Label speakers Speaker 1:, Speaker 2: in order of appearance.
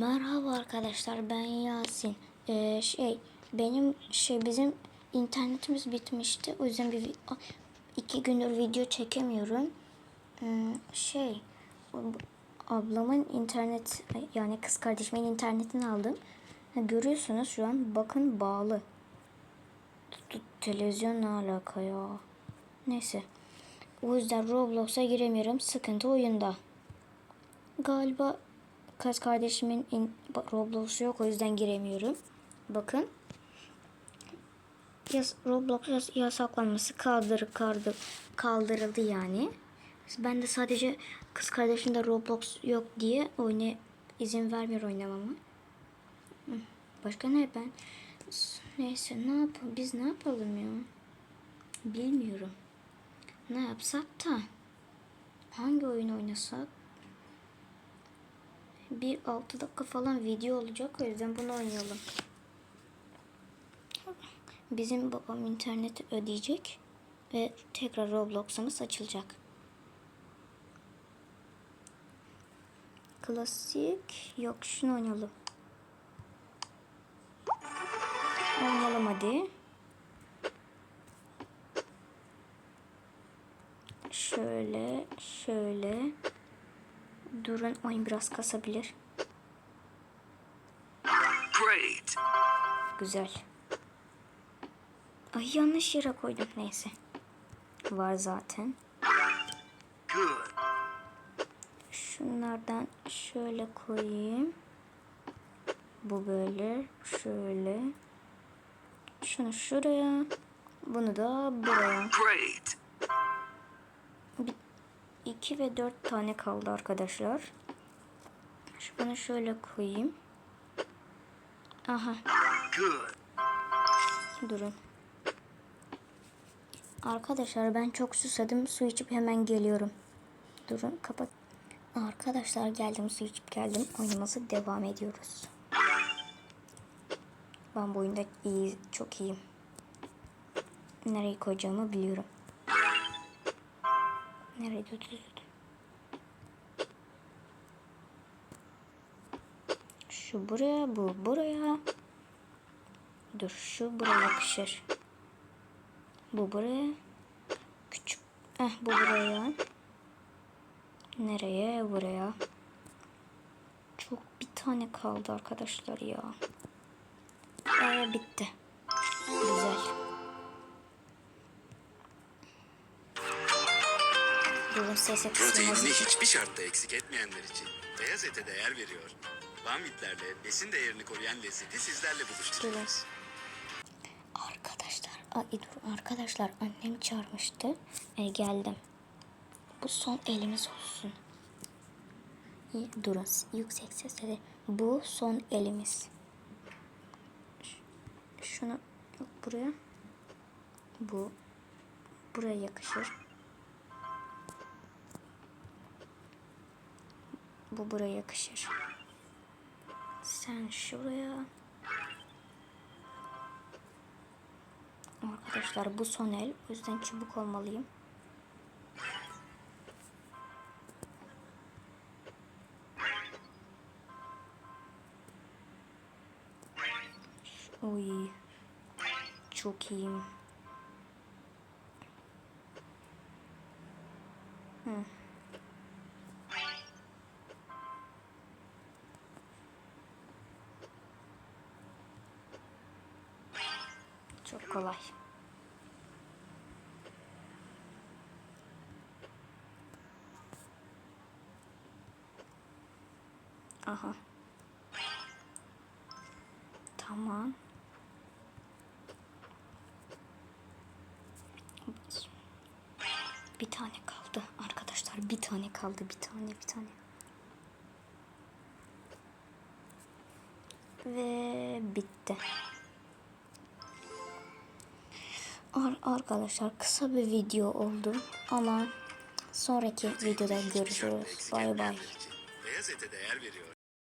Speaker 1: Merhaba arkadaşlar ben Yasin. Ee, şey benim şey bizim internetimiz bitmişti. O yüzden bir iki gündür video çekemiyorum. Hmm, şey ablamın internet yani kız kardeşimin internetini aldım. Ha, görüyorsunuz şu an bakın bağlı. Televizyon ne alaka ya? Neyse. O yüzden Roblox'a giremiyorum. Sıkıntı oyunda. Galiba kız kardeşimin in, Roblox'u yok o yüzden giremiyorum. Bakın. Yas, Roblox yas, yasaklanması kaldır, kaldır, kaldırıldı yani. Ben de sadece kız kardeşimde Roblox yok diye oyuna izin vermiyor oynamama. Başka ne ben? Neyse ne yapalım biz ne yapalım ya? Bilmiyorum. Ne yapsak da? Hangi oyun oynasak? Bir 6 dakika falan video olacak o yüzden bunu oynayalım. Bizim babam interneti ödeyecek ve tekrar Roblox'umuz açılacak. Klasik yok şunu oynayalım. Oynayalım hadi. Şöyle, şöyle. Durun oyun biraz kasabilir.
Speaker 2: Great.
Speaker 1: Güzel. Ay yanlış yere koydum neyse. Var zaten.
Speaker 2: Good.
Speaker 1: Şunlardan şöyle koyayım. Bu böyle şöyle. Şunu şuraya. Bunu da buraya.
Speaker 2: Great.
Speaker 1: 2 ve 4 tane kaldı arkadaşlar. Şu bunu şöyle koyayım. Aha durun. Arkadaşlar ben çok susadım. Su içip hemen geliyorum. Durun kapat. Arkadaşlar geldim su içip geldim. Oyunumuza devam ediyoruz. Ben bu oyunda iyi, çok iyiyim. Nereye koyacağımı biliyorum. Nereye dur. Şu buraya, bu buraya. Dur şu buraya yakışır. Bu buraya. Küçük. Eh bu buraya. Nereye? Buraya. Çok bir tane kaldı arkadaşlar ya. Ee, bitti. Sese kısmına
Speaker 3: Proteinini hiçbir şartta eksik etmeyenler için beyaz ete değer veriyor. Banvitlerle besin değerini koruyan lezzeti sizlerle buluşturuyoruz.
Speaker 1: Arkadaşlar, ay dur arkadaşlar annem çağırmıştı. E, geldim. Bu son elimiz olsun. Durun yüksek sesle. Bu son elimiz. Şunu yok buraya. Bu buraya yakışır. Bu buraya yakışır. Sen şuraya. Arkadaşlar bu son el. O yüzden çubuk olmalıyım. Oy. Çok iyiyim. Çok kolay. Aha. Tamam. Bir tane kaldı arkadaşlar. Bir tane kaldı. Bir tane, bir tane. Ve bitti. Ar arkadaşlar kısa bir video oldu ama sonraki videoda görüşürüz. Bay bay.
Speaker 3: beyaz ete değer veriyor.